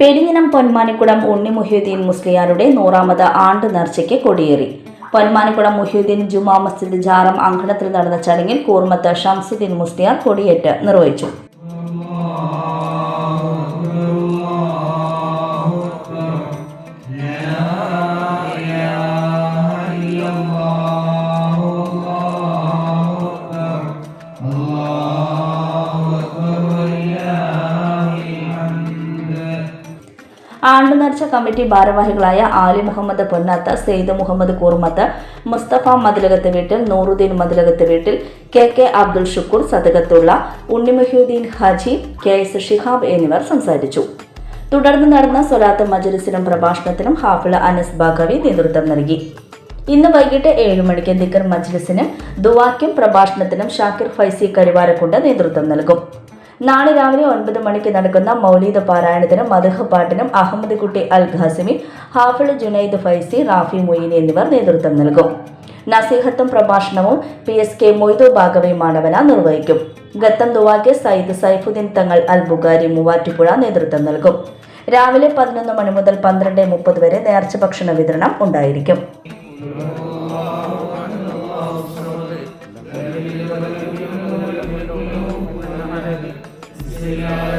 പെരിഞ്ഞനം പൊന്മാനിക്കുടം ഉണ്ണി മുഹ്യുദ്ദീൻ മുസ്ലിയാരുടെ നൂറാമത് ആണ്ട് നേർച്ചയ്ക്ക് കൊടിയേറി. പൊന്മാനിക്കുടം മുഹ്യുദ്ദീൻ ജുമാ മസ്ജിദ് ജാറം അങ്കണത്തിൽ നടന്ന ചടങ്ങിൽ കൂർമത്ത് ഷംസുദ്ദീൻ മുസ്ലിയാർ കൊടിയേറ്റ് നിർവഹിച്ചു. ആണ്ട് നേർച്ച കമ്മിറ്റി ഭാരവാഹികളായ ആലി മുഹമ്മദ് പൊന്നാത്ത സെയ്ദ് മുഹമ്മദ് കൂർമത്ത് മുസ്തഫ മതിലകത്ത് വീട്ടിൽ നൂറുദ്ദീൻ മതിലകത്ത് വീട്ടിൽ K K Abdul Shukoor Sadakathulla Unnimuhyuddeen Haji K S Shihab എന്നിവർ സംസാരിച്ചു. തുടർന്ന് നടന്ന സ്വലാത്ത് മജലിസിനും പ്രഭാഷണത്തിനും ഹാഫിള അനസ് ബാഗവി നേതൃത്വം നൽകി. ഇന്ന് വൈകിട്ട് ഏഴ് മണിക്ക് ദിക്കർ മജ്ലിസിന് ദുവാക്കും പ്രഭാഷണത്തിനും ഷാക്കിർ ഫൈസി കരിവാരക്കുണ്ട് നേതൃത്വം നൽകും. നാളെ രാവിലെ ഒൻപത് മണിക്ക് നടക്കുന്ന മൗലീദ് പാരായണത്തിനും മധുഹ പാട്ടിനും അഹമ്മദ് കുട്ടി അൽ ഖാസിമി ഹാഫിൾ ജുനൈദ് ഫൈസി റാഫി മൊയ്നി എന്നിവർ നേതൃത്വം നൽകും. നസീഹത്തും പ്രഭാഷണവും P S K Moidu Baqavi മാണവന നിർവഹിക്കും. ഗത്തം ദുവാക്ക് സയ്യിദ് സൈഫുദ്ദീൻ തങ്ങൾ അൽ ബുഗാരി മൂവാറ്റുപുഴ നേതൃത്വം നൽകും. രാവിലെ പതിനൊന്ന് മണി മുതൽ പന്ത്രണ്ട് മുപ്പത് വരെ നേർച്ച ഭക്ഷണ വിതരണം ഉണ്ടായിരിക്കും. Yeah.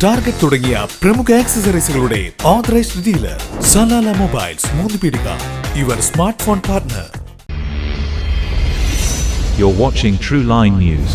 target തുടങ്ങിയ പ്രമുഖ ആക്സസറീസുകളുടെ ഓതറൈസ്ഡ് ഡീലർ സലാല മൊബൈൽസ് മൂന്ന് പീടിക your smart phone partner You're watching True Line News.